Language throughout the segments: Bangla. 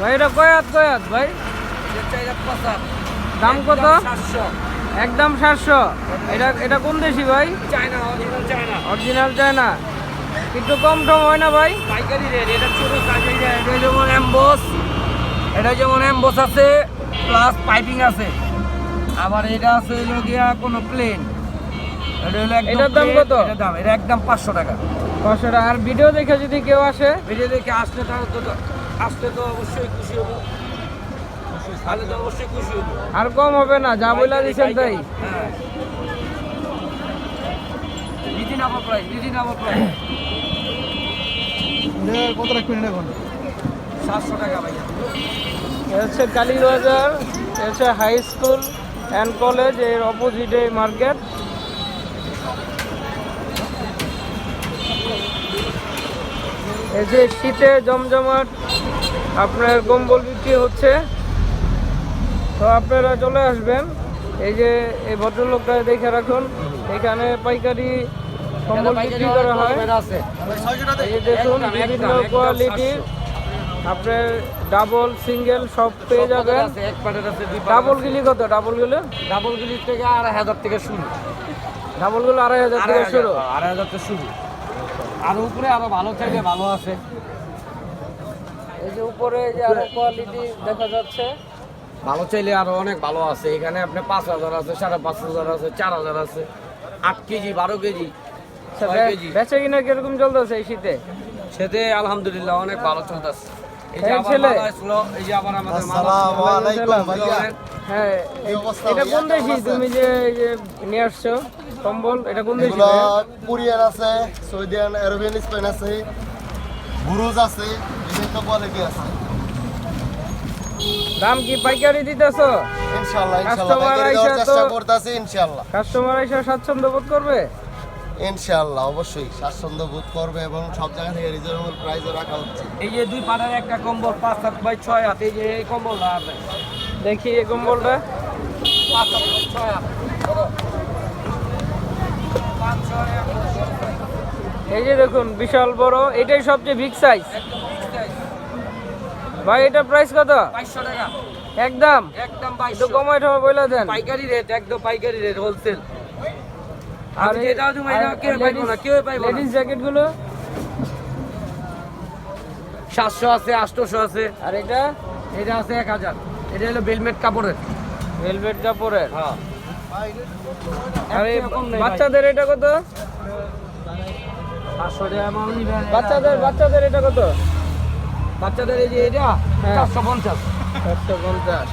ভাই এটা কয়াত কয়াত ভাই? দাম কত? একদম সাতশো। এটা এটা কোন দেশি ভাই? China original China. Original China. একটু কম টম হয় না ভাই? পাইকারি রেট এটা ছোট এটা যেমন এমবস এটা যেমন এমবস আছে প্লাস পাইপিং আছে। আবার এটা আছে হলো গিয়া কোনো প্লেন এটা হলো এটার দাম কত? এটার দাম এটা একদম পাঁচশো টাকা। পাঁচশো টাকা। আর ভিডিও দেখে যদি কেউ আসে? ভিডিও দেখে আসলে তাহলে আসলে তো অবশ্যই খুশি হব। তাহলে তো অবশ্যই খুশি হব। আর কম হবে না যা বইলা দিচ্ছেন তাই। হ্যাঁ। রিজনেবল প্রাইস রিজনেবল প্রাইস কত রাখবেন এটা এখন? সাতশো টাকা ভাইয়া। এ হচ্ছে কালীবাজার হচ্ছে হাই স্কুল অ্যান্ড কলেজের অপোজিটে মার্কেট এই যে শীতে জমজমাট আপনার কম্বল বিক্রি হচ্ছে। তো আপনারা চলে আসবেন। এই যে এই ভদ্রলোকটা দেখে রাখুন এখানে পাইকারি কম্বল বিক্রি করা হয়। এই দেখুন বিভিন্ন কোয়ালিটির আপনার ডাবল সিঙ্গেল সব পেয়ে যাবেন। ডাবল গিলি কত? ডাবলগুলো? ডাবল গিলির থেকে আড়াই হাজার থেকে শুরু। ডাবলগুলো আড়াই হাজার থেকে শুরু। আড়াই হাজার থেকে শুরু। আর উপরে আরও ভালো চাইলে ভালো আছে। এই যে উপরে এই যে আরও কোয়ালিটি দেখা যাচ্ছে। ভালো চাইলে আরও অনেক ভালো আছে। এখানে আপনি পাঁচ হাজার আছে সাড়ে পাঁচ হাজার আছে চার হাজার আছে আট কেজি বারো কেজি আচ্ছা, ছয় কেজি। বেচা কিনা কীরকম চলতেছে এই শীতে? সেতে আলহামদুলিল্লাহ অনেক ভালো চলতেছে। এই যে আবার ছেলে। এই যে আবার আমাদের মাল আসসালামু আসলো। আলাইকুম ভাইয়া। হ্যাঁ এটা কোন? দেশি তুমি যে এই যে নিয়ে আসছো? কম্বল এটা কোন দেশি এগুলো কোরিয়ান আছে সৌদিয়ান আরবিয়ান স্পেন আছে বুরুজ আছে কোয়ালিটি আছে? দাম কি পাইকারি দিতেছো? ইনশাআল্লাহ ইনশাআল্লাহ পাইকারি দেওয়ার চেষ্টা করতেছি ইনশাআল্লাহ কাস্টমার এসে স্বাচ্ছন্দ্য বোধ করবে? ইনশাআল্লাহ অবশ্যই স্বাচ্ছন্দ্য বোধ করবে এবং সব জায়গা থেকে রিজনেবল প্রাইসে রাখা হচ্ছে। এই যে দুই পাড়ার একটা কম্বল পাঁচ হাত বাই ছয় হাত এই যে এই কম্বলটা আছে। দেখি এই কম্বলটা। পাঁচ হাত বাই ছয় হাত। ধরো। পাঁচ ছয় এক, এই যে দেখুন বিশাল বড় এটাই সবচেয়ে বিগ সাইজ ভাই এটা প্রাইস কত? বাইশশো টাকা। একদম? একদম একটু বাইশশো কমাই ঠমা বলে দেন। পাইকারি রেট একদম পাইকারি রেট হোলসেল আর যেটা তুমি এটা কেউ পাইবো না কেউ পাইবো না। লেডিস জ্যাকেটগুলো? সাতশো আছে আটশোশো আছে। আর এটা? এটা আছে এক হাজার। এটা হলো বেলমেট কাপড়ের। ভেলভেট কাপড়ের? হ্যাঁ। আর। বাচ্চাদের এটা কত? পাঁচশো টাকা মাল নিবেন বাচ্চাদের বাচ্চাদের এটা কত? বাচ্চাদের এই যে এটা হ্যাঁ। চারশো পঞ্চাশ। চারশো পঞ্চাশ।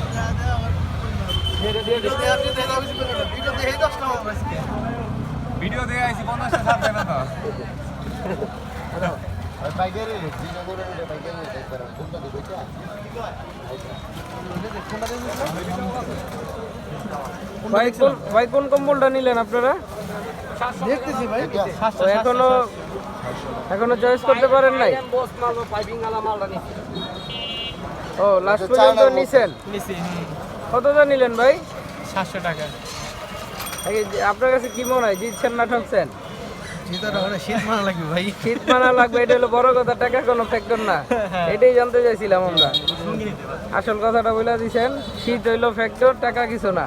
ভিডিও আইছি পঞ্চাশটা ছাড়বে না তো। পাইকারি ভাই কোন ভাই কোন কম্বলটা নিলেন আপনারা? দেখতেছি ভাই এখনও এখনও চয়েস করতে পারেন নাই? ও লাস্ট পর্যন্ত নিছেন? নিছি কতটা নিলেন ভাই? সাতশো টাকা। এই আপনার কাছে কি মনে হয় জিতছেন না ঠকছেন? শীত মানা লাগবে ভাই। শীত মানা লাগবে এটা হলো বড় কথা টাকা কোনো ফ্যাক্টর না। এটাই জানতে চাইছিলাম আমরা। আসল কথাটা বলে দিছেন শীত হইল ফ্যাক্টর টাকা কিছু না।